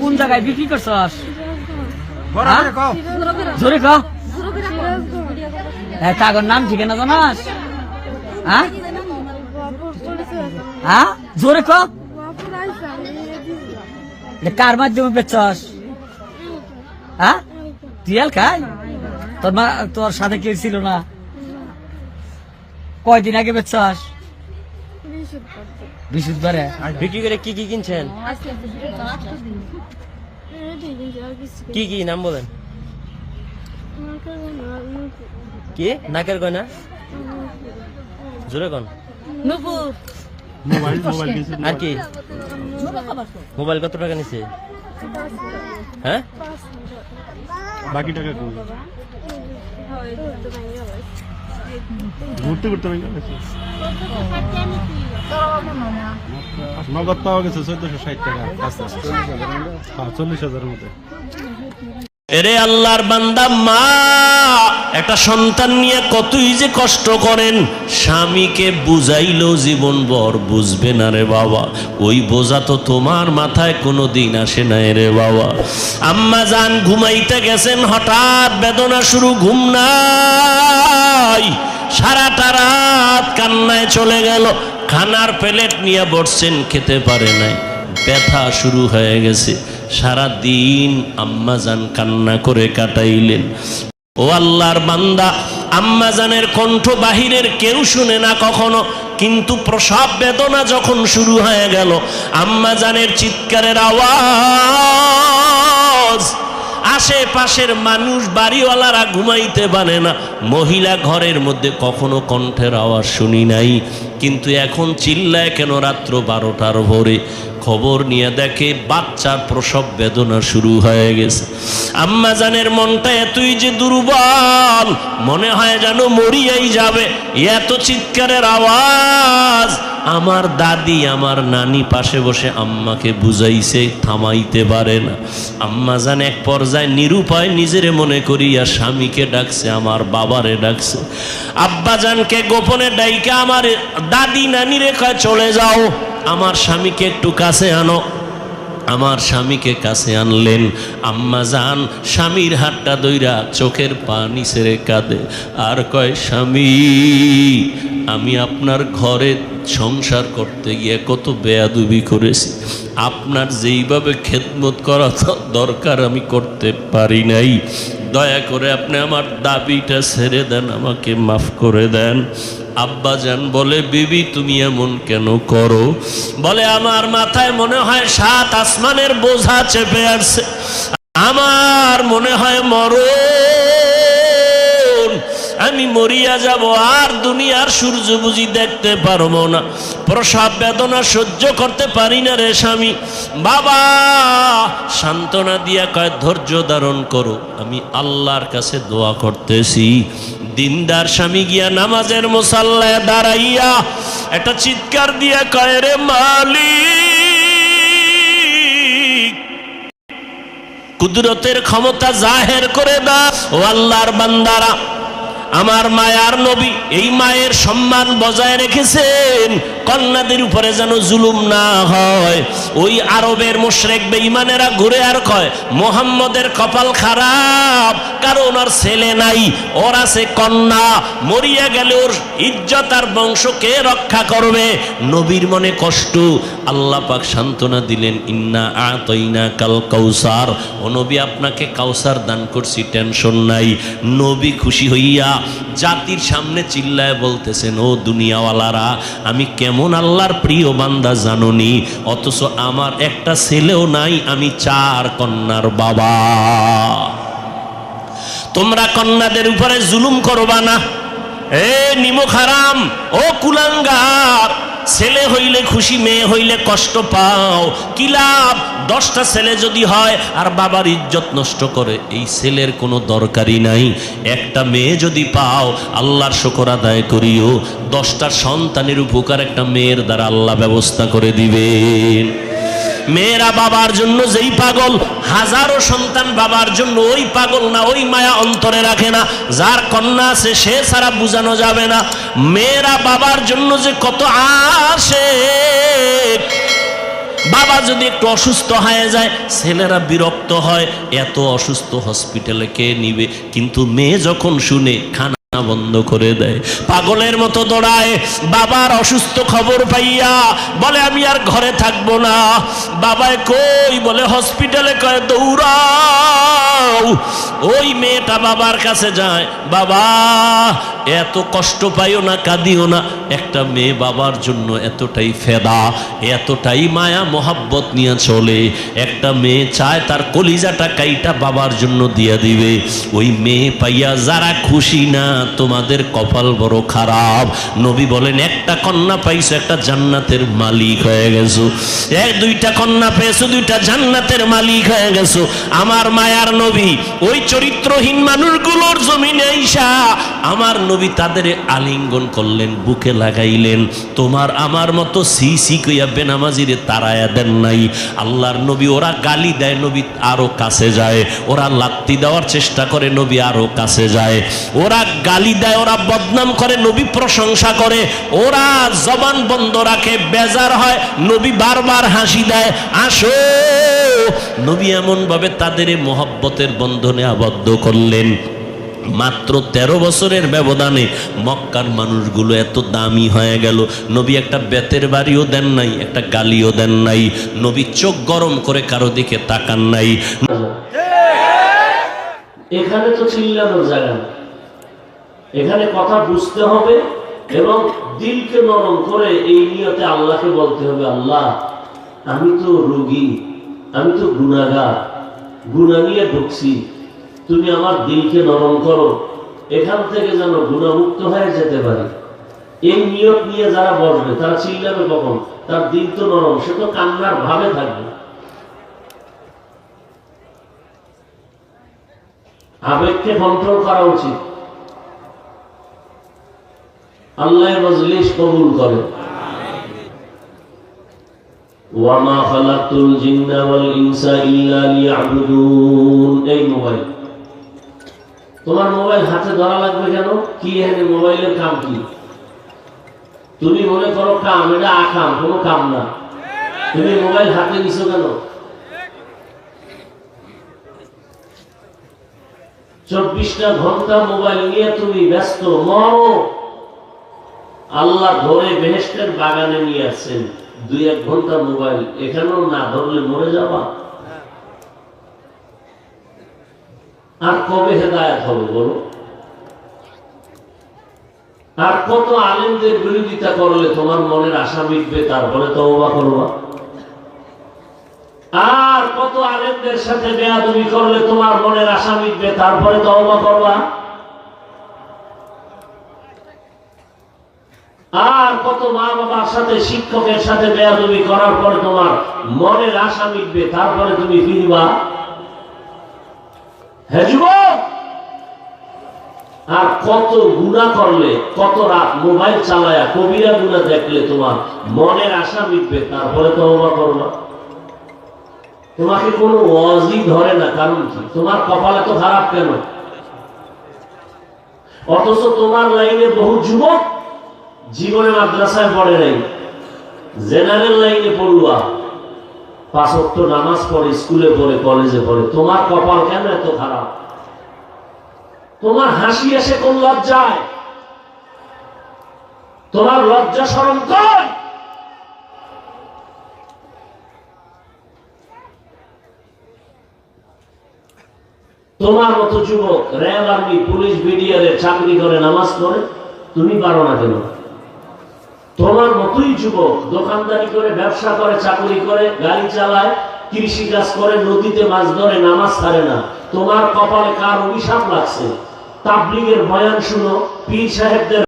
কোন জায়গায় বিক্রি করছস? হ্যাঁ? জোরে ক হ্যাঁ কাগর নাম ঠিকানা জানাস? হ্যাঁ? হ্যাঁ? জোরে ক কার মাধ্যমে বেচছস? হ্যাঁ? টিয়াল খাই? তোর মা তোর সাথে কেউ ছিল না। কয়দিন আগে বেচছস? বৃহস্পতিবারে। বিক্রি করে কি কি কিনছেন? কি কি নাম বলেন? কি? নাকের গয়না? জোরে কোন। মোবাইল মোবাইল আর কি? মোবাইল কত টাকা নিছে? হ্যাঁ? বাকি টাকা কই? ঘুরতে ঘুরতে নগদ পাওয়া গেছে চোদ্দশো ষাট টাকা চল্লিশ এরে আল্লাহর বান্দা, মা, একটা সন্তান নিয়ে কতই যে কষ্ট করেন, স্বামীকে জীবন বর বুঝবে না রে বাবা। ওই বোঝা তো তোমার মাথায় কোনো দিন আসে না রে বাবা। আম্মা যান ঘুমাইতে গেছেন, হঠাৎ বেদনা শুরু, ঘুম নাই। সারাটা রাত কান্নায় চলে গেল খানার প্লেট নিয়ে বসছেন, খেতে পারে নাই। ব্যথা শুরু হয়ে গেছে। সারা দিন আম্মাজান কান্না করে কাটাইলেন। ও আল্লাহর বান্দা আম্মাজানের কণ্ঠ বাহিরের কেউ শুনে না কখনো, কিন্তু প্রসব বেদনা যখন শুরু হয়ে গেল আম্মাজানের চিৎকারের আওয়াজ আশেপাশের মানুষ, বাড়িওয়ালারা ঘুমাইতে পারে না। মহিলা ঘরের মধ্যে কখনো কণ্ঠের আওয়াজ শুনি নাই। কিন্তু এখন চিল্লায় কেন রাত্র বারোটার ভোরে? খবর নিয়ে দেখে বাচ্চার প্রসব বেদনা শুরু হয়ে গেছে। আম্মা জানের মনটা এতই যে দুর্বল, মনে হয় যেন মরিয়াই যাবে। এত চিৎকারের আওয়াজ আমার দাদি, আমার নানি পাশে বসে আম্মাকে বুঝাইছে, থামাইতে পারে না। আম্মা জান এক পর্যায়ে নিরুপায় নিজেরে মনে করিয়া স্বামীকে ডাকছে, আমার বাবারে ডাকছে। আব্বা জানকে গোপনে ডাইকে আমার দাদি নানি রেখায় চলে যাও, আমার স্বামীকে একটু কাছে আনো। আমার স্বামীকে কাছে আনলেন। আম্মা যান স্বামীর হাতটা দইরা চোখের পানি ছেড়ে কাঁদে। আর কয়, স্বামী আমি আপনার ঘরে সংসার করতে গিয়ে কত বেয়াদুবি করেছি। আপনার যেইভাবে খেদমত করা দরকার আমি করতে পারি নাই। দয়া করে আপনি আমার দাবিটা ছেড়ে দেন, আমাকে মাফ করে দেন। আব্বা যান বলে, বিবি, তুমি এমন কেন করো? বলে, আমার মাথায় মনে হয় সাত আসমানের বোঝা চেপে আসছে আমার মনে হয় মরণ আমি মরিয়া যাব, আর দুনিয়ার সূর্য বুঝি দেখতে পারব না। প্রসব বেদনা সহ্য করতে পারি না রে স্বামী। বাবা, সান্ত্বনা দিয়া কয়, ধৈর্য ধারণ করো, আমি আল্লাহর কাছে দোয়া করতেছি। দিনদার স্বামী গিয়া নামাজের মুসাল্লায় দাঁড়াইয়া একটা চিৎকার দিয়া কয়, রে মালিক, কুদরতের ক্ষমতা জাহের করে দাও, ও আল্লাহর বান্দারা। আমার মায়ার নবী এই মায়ের সম্মান বজায় রেখেছেন। কন্যাদের উপরে যেন জুলুম না হয়। ওই আরবের মোশরেক বেঈমানেরা ঘুরে আর কয়, মোহাম্মদের কপাল খারাপ কারণ ওর ছেলে নাই, ওর আছে কন্যা, মরিয়া গেলে ওর ইজ্জত আর বংশকে রক্ষা করবে? নবীর মনে কষ্ট, আল্লাহ পাক সান্ত্বনা দিলেন, ইন্না আতইনা কাল কাউসার। ও নবী, আপনাকে কাউসার দান করছি, টেনশন নাই। নবী খুশি হইয়া জাতির সামনে চিল্লায় বলতেছেন ও দুনিয়াওয়ালারা, আমি কেমন আল্লাহর প্রিয় বান্দা জাননি, অথচ আমার একটা ছেলেও নাই, আমি চার কন্যার বাবা। তোমরা কন্যাদের উপরে জুলুম করবা না। এ নিমক হারাম ও কুলাঙ্গার, ছেলে হইলে খুশি, মেয়ে হইলে কষ্ট পাও। কি লাভ? দশটা ছেলে যদি হয়, আর বাবার ইজ্জত নষ্ট করে, এই ছেলের কোনো দরকারই নাই। একটা মেয়ে যদি পাও, আল্লাহর শকর আদায় করিও। দশটা সন্তানের উপকার একটা মেয়ের দ্বারা আল্লাহ ব্যবস্থা করে দিবেন। মেয়েরা বাবার জন্য যেই পাগল, হাজারো সন্তান বাবার জন্য ওই পাগল না, ওই মায়া অন্তরে রাখে না, যার কন্যা আছে সে ছাড়া বোঝানো যাবে না। মেয়েরা বাবার জন্য যে কত আসে, বাবা যদি একটু অসুস্থ হয়ে যায়, ছেলেরা বিরক্ত হয়, এত অসুস্থ হসপিটালে কে নিবে? কিন্তু মেয়ে যখন শুনে, খানা বন্ধ করে দেয়। পাগলের মতো দৌড়ায়। বাবার অসুস্থ খবর পাইয়া বলে, আমি আর ঘরে থাকব না। বাবায় কই বলে, হসপিটালে কয় দৌড়াও ওই মেয়েটা বাবার কাছে যায়, বাবা, এত কষ্ট পাইও না, কাঁদিও না। একটা মেয়ে বাবার জন্য এতটাই ফেদা, এতটাই মায়া, মোহাব্বত নিয়ে চলে। একটা মেয়ে চায় তার কলিজাটা কাইটা বাবার জন্য দিয়ে দিবে। ওই মেয়ে পাইয়া যারা খুশি না, তোমাদের কপাল বড় খারাপ। নবী বলেন, একটা কন্যা পাইছো, একটা জান্নাতের মালিক হয়ে গেছো। এক দুইটা কন্যা পেয়েছ, দুইটা জান্নাতের মালিক হয়ে গেছো। আমার মায়ার নবী ওই চরিত্রহীন মানুষগুলোর জমিনে আইসা আমার নবী তাদের আলিঙ্গন করলেন, বুকে লাগাইলেন। তোমার আমার মতো সি সি কইয়া বেনামাজিরে তারায়া দেন নাই। আল্লাহর নবী ওরা গালি দেয়, নবী আরও কাছে যায়। ওরা লাত্তি দেওয়ার চেষ্টা করে, নবী আরও কাছে যায়। ওরা গালি দেয়, ওরা বদনাম করে, নবী প্রশংসা করে। ওরা জবান বন্ধ রাখে, বেজার হয়, নবী বারবার হাসি দেয়, আসো। নবী এমন ভাবে তাদের মোহব্বতের বন্ধনে আবদ্ধ করলেন। মাত্র ১৩ বছরের ব্যবধানে মক্কার মানুষগুলো এত দামি হয়ে গেল। নবী একটা বেতের বাড়িও দেন নাই, একটা গালিও দেন নাই। নবী চোখ গরম করে কারও দিকে তাকান নাই। এখানে তো চিল্লানোর জায়গা এখানে কথা বুঝতে হবে এবং দিলকে নরম করে এই নিয়তে আল্লাহকে বলতে হবে, আল্লাহ, আমি তো রোগী। আমি তো গুণাগার। গুণা নিয়ে ঢুকছি তুমি আমার দিলকে নরম করো। এখান থেকে যেন গুণামুক্ত হয়ে যেতে পারি। এই নিয়ত নিয়ে যারা বসবে, তারা চিল্লাবে কখন? তার দিল তো নরম, সে তো কান্নার ভাবে থাকবে। আবেগকে কন্ট্রোল করা উচিত। আল্লাহ মজলিস কবুল করে। ওয়ামা খালাকতুল জিন্না ওয়াল ইনসা ইল্লা লিয়াবুদুন। এই মোবাইল। তোমার মোবাইল হাতে ধরা লাগবে কেন? কি এখানে মোবাইলের কাম কি? তুমি মনে করো কাম, এটা আকাম, কোনো কাম না। তুমি মোবাইল হাতে নিছো কেন? চব্বিশটা ঘণ্টা মোবাইল নিয়ে তুমি ব্যস্ত, মরো। আল্লাহ ধরে বেহেস্টের বাগানে নিয়ে আসছেন। দুই এক ঘণ্টা মোবাইল, এখানেও না ধরলে মরে যাবা আর কবে হেদায়ত হবে বলো? আর কত আলেমদের বিরোধিতা করলে তোমার মনের আশা মিটবে, তারপরে তওবা করবা? আর কত আলেমদের সাথে বেয়াদবি করলে তোমার মনের আশা মিটবে, তারপরে তওবা করবা? আর কত মা বাবার সাথে, শিক্ষকের সাথে বেয়াদবি করার পরে তোমার মনের আশা মিটবে, তারপরে তুমি ফিরবা। হ্যাঁ আর কত গুণা করলে, কত রাত মোবাইল চালায়া কবিরা গুণা দেখলে তোমার মনের আশা মিটবে, তারপরে তো করবা তোমাকে কোনো ওয়াজই ধরে না, কারণ কি? তোমার কপালে তো খারাপ কেন? অথচ তোমার লাইনে বহু যুবক জীবনে মাদ্রাসায় পড়ে নাই। জেনারেল লাইনে পড়ুয়া। পাঁচ নামাজ পড়ে, স্কুলে পড়ে, কলেজে পড়ে। তোমার কপাল কেন এত খারাপ? তোমার হাসি এসে কোন লজ্জায়? তোমার লজ্জা স্মরণ কর! তোমার মতো যুবক, র্যাব আর্মি, পুলিশ, বিডিআর চাকরি করে, নামাজ পড়ে, তুমি পারো না কেন? তোমার মতোই যুবক দোকানদারি করে, ব্যবসা করে, চাকরি করে, গাড়ি চালায়, কৃষি কাজ করে, নদীতে মাছ ধরে, নামাজ ছাড়ে না। তোমার কপালে কার অভিশাপ লাগছে? তাবলিগের বয়ান শুনো, পীর সাহেবদের